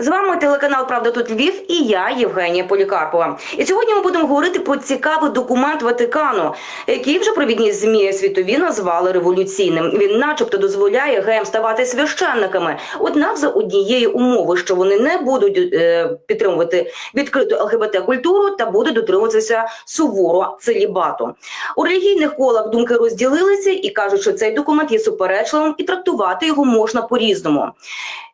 З вами телеканал Правда тут Львів і я, Євгенія Полікарпова. І сьогодні ми будемо говорити про цікавий документ Ватикану, який вже провідні змі світові назвали революційним. Він, начебто, дозволяє геям ставати священниками. Однак за однієї умови, що вони не будуть е, підтримувати відкриту ЛГБТ-культуру та будуть дотримуватися суворо целібату. У релігійних колах думки розділилися і кажуть, що цей документ є суперечливим і трактувати його можна по-різному.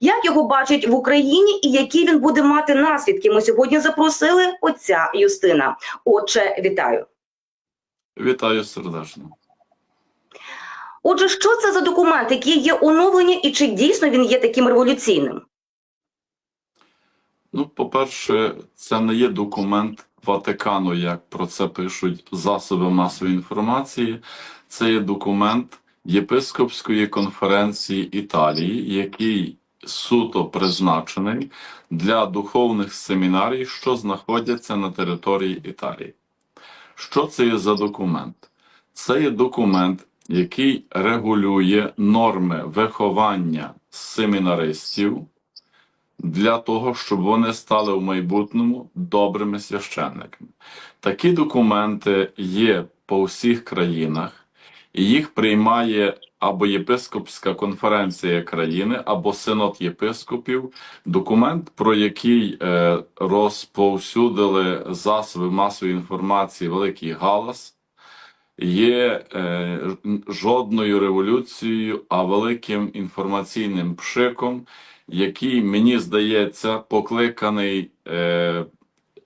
Як його бачать в Україні і які він буде мати наслідки? Ми сьогодні запросили отця Юстина. Отче, вітаю. Вітаю сердечно. Отже, що це за документ, який є оновлення, і чи дійсно він є таким революційним? Ну, по-перше, це не є документ Ватикану, як про це пишуть засоби масової інформації. Це є документ Єпископської конференції Італії, який суто призначений для духовних семінарій, що знаходяться на території Італії. Що це є за документ? Це є документ, який регулює норми виховання семінаристів для того, щоб вони стали в майбутньому добрими священниками. Такі документи є по всіх країнах, і їх приймає або єпископська конференція країни, або синод єпископів, документ, про який е, розповсюдили засоби масової інформації Великий Галас. Є е, жодною революцією, а великим інформаційним пшиком, який, мені здається, покликаний е,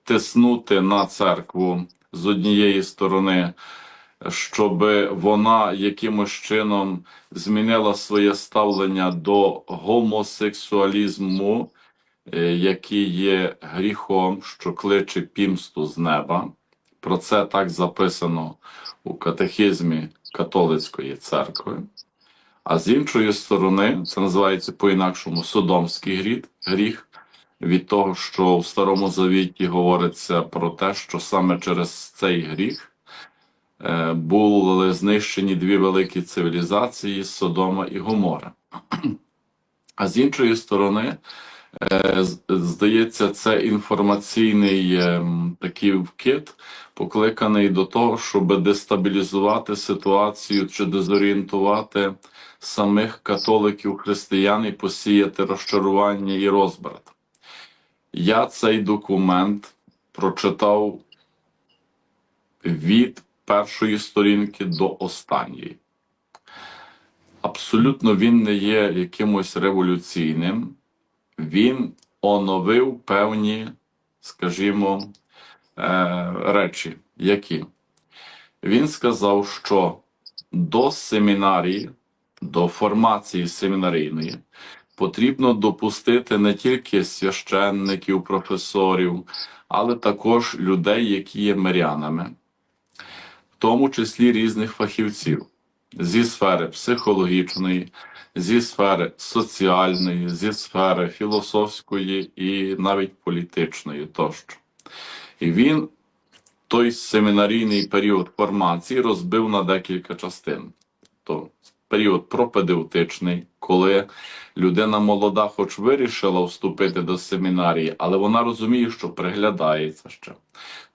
тиснути на церкву з однієї сторони, щоб вона якимось чином змінила своє ставлення до гомосексуалізму, е, який є гріхом, що кличе пімсту з неба. Про це так записано у катехизмі католицької церкви. А з іншої сторони, це називається по-інакшому Содомський гріх, від того, що в Старому Завіті говориться про те, що саме через цей гріх були знищені дві великі цивілізації Содома і Гомора. А з іншої сторони, е, здається, це інформаційний ем, такий вкид, покликаний до того, щоб дестабілізувати ситуацію чи дезорієнтувати самих католиків, християн і посіяти розчарування і розбрат. Я цей документ прочитав від першої сторінки до останньої. Абсолютно він не є якимось революційним, він оновив певні, скажімо, е, речі, які. Він сказав, що до семінарії, до формації семінарійної потрібно допустити не тільки священників, професорів, але також людей, які є мирянами, тому числі різних фахівців зі сфери психологічної, зі сфери соціальної, зі сфери філософської і навіть політичної тощо. І він той семінарійний період формації розбив на декілька частин. То період пропедевтичний, коли людина молода, хоч вирішила вступити до семінарії, але вона розуміє, що приглядається ще.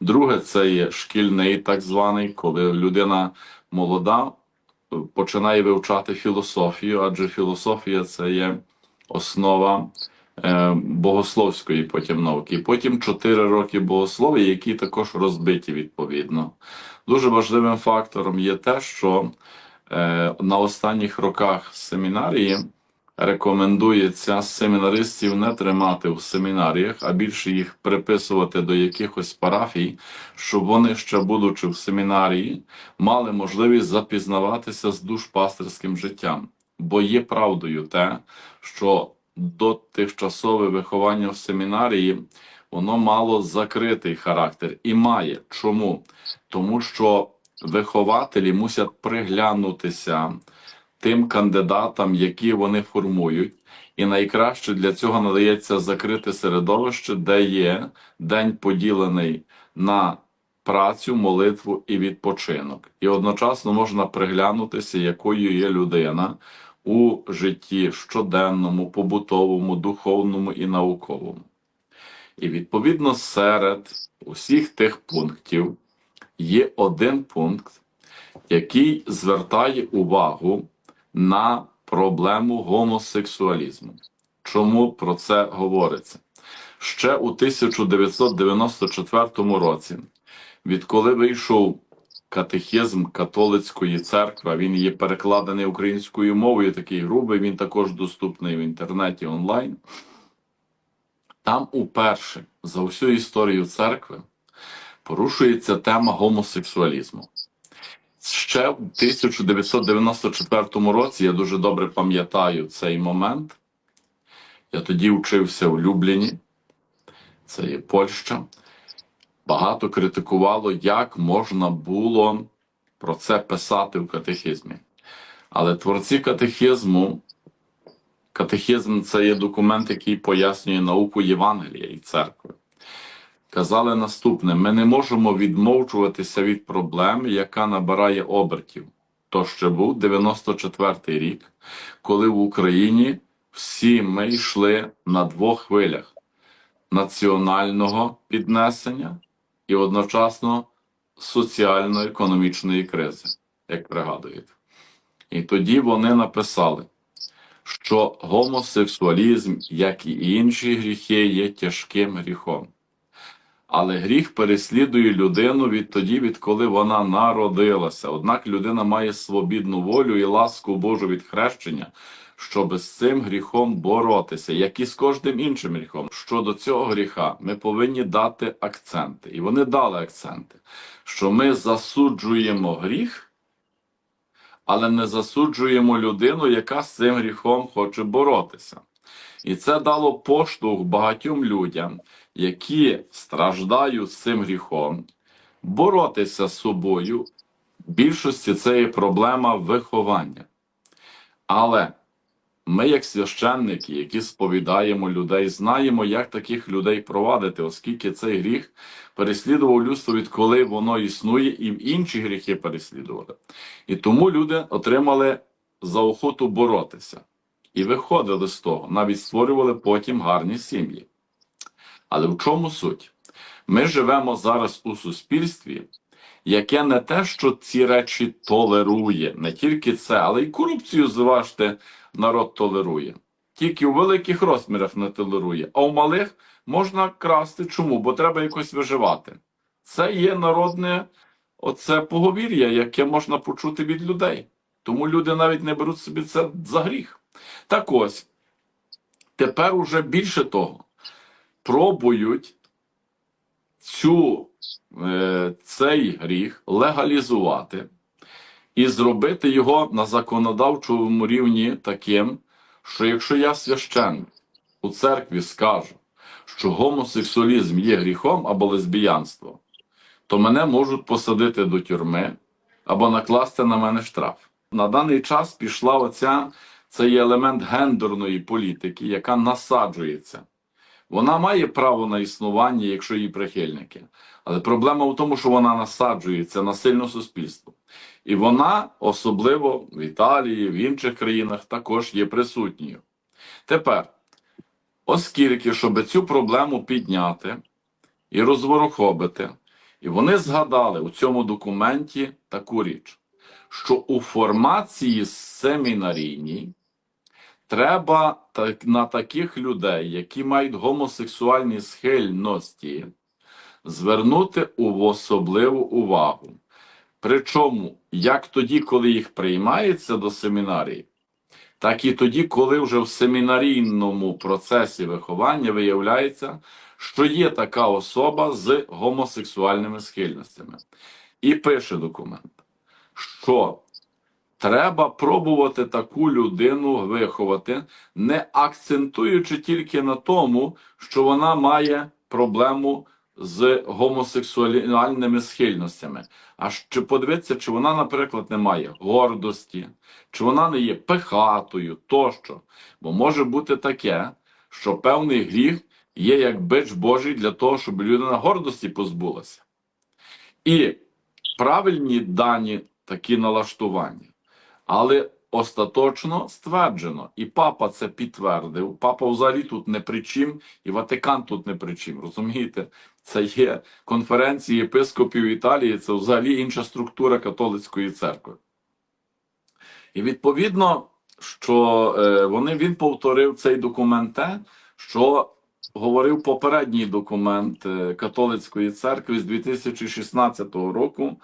Друге, це є шкільний, так званий, коли людина молода е, починає вивчати філософію, адже філософія це є основа е, богословської потім науки. Потім 4 роки богослов'я, які також розбиті відповідно. Дуже важливим фактором є те, що на останніх роках семінарії рекомендується семінаристів не тримати в семінаріях, а більше їх приписувати до якихось парафій, щоб вони, ще будучи в семінарії, мали можливість запізнаватися з душпастерським життям. Бо є правдою те, що до тимчасове виховання в семінарії воно мало закритий характер і має. Чому? Тому що вихователі мусять приглянутися тим кандидатам, які вони формують, і найкраще для цього надається закрите середовище, де є день поділений на працю, молитву і відпочинок. І одночасно можна приглянутися, якою є людина у житті щоденному, побутовому, духовному і науковому. І відповідно серед усіх тих пунктів є один пункт, який звертає увагу на проблему гомосексуалізму. Чому про це говориться? Ще у 1994 році, відколи вийшов катехізм католицької церкви, він є перекладений українською мовою, такий грубий, він також доступний в інтернеті онлайн. Там уперше за всю історію церкви порушується тема гомосексуалізму. Ще в 1994 році я дуже добре пам'ятаю цей момент. Я тоді вчився в Любліні, це є Польща. Багато критикувало, як можна було про це писати в катехізмі. Але творці катехізму, катехізм це є документ, який пояснює науку Євангелія і церкви. Казали наступне: ми не можемо відмовчуватися від проблеми, яка набирає обертів. То ще був 94-й рік, коли в Україні всі ми йшли на двох хвилях національного піднесення і одночасно соціально-економічної кризи, як пригадуєте. І тоді вони написали, що гомосексуалізм, як і інші гріхи, є тяжким гріхом. Але гріх переслідує людину відтоді, відколи вона народилася. Однак людина має свобідну волю і ласку Божу від хрещення, щоб з цим гріхом боротися, як і з кожним іншим гріхом. Щодо цього гріха ми повинні дати акценти. І вони дали акценти, що ми засуджуємо гріх, але не засуджуємо людину, яка з цим гріхом хоче боротися. І це дало поштовх багатьом людям, які страждають з цим гріхом, боротися з собою. В більшості це є проблема виховання. Але ми, як священники, які сповідаємо людей, знаємо, як таких людей провадити, оскільки цей гріх переслідував людство, відколи воно існує, і інші гріхи переслідували. І тому люди отримали заохоту боротися і виходили з того, навіть створювали потім гарні сім'ї. Але в чому суть? Ми живемо зараз у суспільстві, яке не те, що ці речі толерує, не тільки це, але й корупцію, зважте, народ толерує. Тільки у великих розмірах не толерує, а у малих можна красти. Чому? Бо треба якось виживати. Це є народне оце поговір'я, яке можна почути від людей. Тому люди навіть не беруть собі це за гріх. Так ось, тепер уже більше того, пробують цю, е, цей гріх легалізувати і зробити його на законодавчому рівні таким, що якщо я священник у церкві скажу, що гомосексуалізм є гріхом або лесбіянство, то мене можуть посадити до тюрми або накласти на мене штраф. На даний час пішла оця це є елемент гендерної політики, яка насаджується. Вона має право на існування, якщо її прихильники. Але проблема в тому, що вона насаджується на сильне суспільство. І вона, особливо в Італії, в інших країнах, також є присутньою. Тепер, оскільки, щоб цю проблему підняти і розворохобити, і вони згадали у цьому документі таку річ, що у формації семінарійній треба так, на таких людей, які мають гомосексуальні схильності, звернути особливу увагу. Причому як тоді, коли їх приймається до семінарії, так і тоді, коли вже в семінарійному процесі виховання виявляється, що є така особа з гомосексуальними схильностями. І пише документ, що треба пробувати таку людину виховати, не акцентуючи тільки на тому, що вона має проблему з гомосексуальними схильностями. А чи подивитися, чи вона, наприклад, не має гордості, чи вона не є пихатою тощо. Бо може бути таке, що певний гріх є як бич Божий для того, щоб людина гордості позбулася. І правильні дані такі налаштування. Але остаточно стверджено. І папа це підтвердив. Папа взагалі тут не при чим, і Ватикан тут не при чим. Розумієте? Це є конференції єпископів Італії, це взагалі інша структура католицької церкви. І відповідно, що е, вони він повторив цей документ те, що говорив попередній документ е, католицької церкви з 2016 року.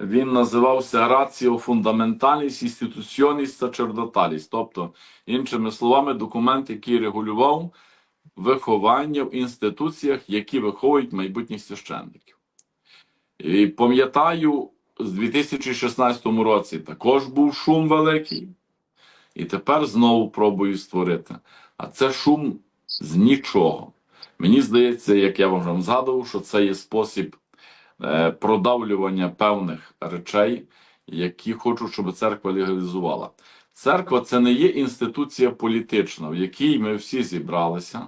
Він називався Ratio Fundamentalis Institutionis Sacerdotalis, тобто, іншими словами, документ, який регулював виховання в інституціях, які виховують майбутніх священників. І пам'ятаю, з 2016 році також був шум великий, і тепер знову пробую створити. А це шум з нічого. Мені здається, як я вам згадував, що це є спосіб продавлювання певних речей, які хочуть, щоб церква легалізувала. Церква це не є інституція політична, в якій ми всі зібралися,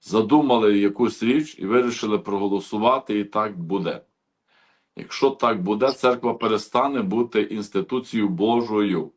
задумали якусь річ і вирішили проголосувати, і так буде. Якщо так буде, церква перестане бути інституцією Божою.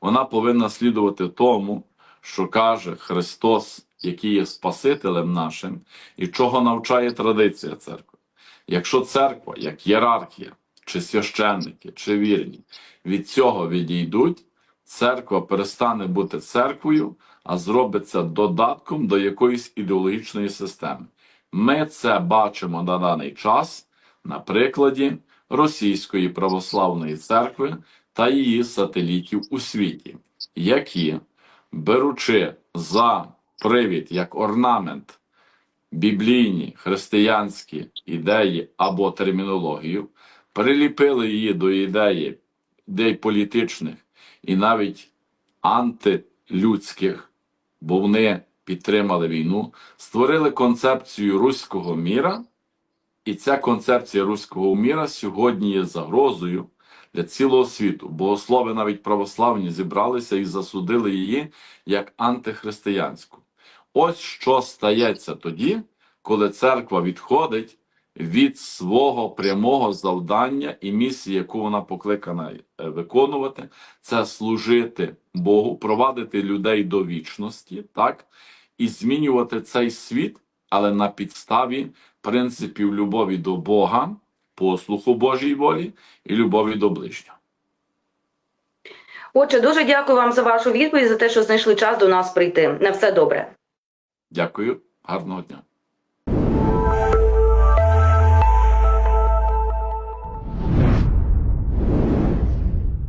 Вона повинна слідувати тому, що каже Христос, який є Спасителем нашим, і чого навчає традиція церкви. Якщо церква, як ієрархія, чи священники, чи вірні, від цього відійдуть, церква перестане бути церквою, а зробиться додатком до якоїсь ідеологічної системи. Ми це бачимо на даний час на прикладі Російської православної церкви та її сателітів у світі, які, беручи за привід як орнамент біблійні християнські ідеї або термінологію, приліпили її до ідеї ідей політичних і навіть антилюдських, бо вони підтримали війну, створили концепцію руського міра, і ця концепція руського міра сьогодні є загрозою для цілого світу. Богослови навіть православні зібралися і засудили її як антихристиянську. Ось що стається тоді, коли церква відходить від свого прямого завдання і місії, яку вона покликана е, виконувати, це служити Богу, провадити людей до вічності, так, і змінювати цей світ, але на підставі принципів любові до Бога, послуху Божій волі і любові до ближнього. Отже, дуже дякую вам за вашу відповідь, за те, що знайшли час до нас прийти. На все добре. Дякую, гарного дня.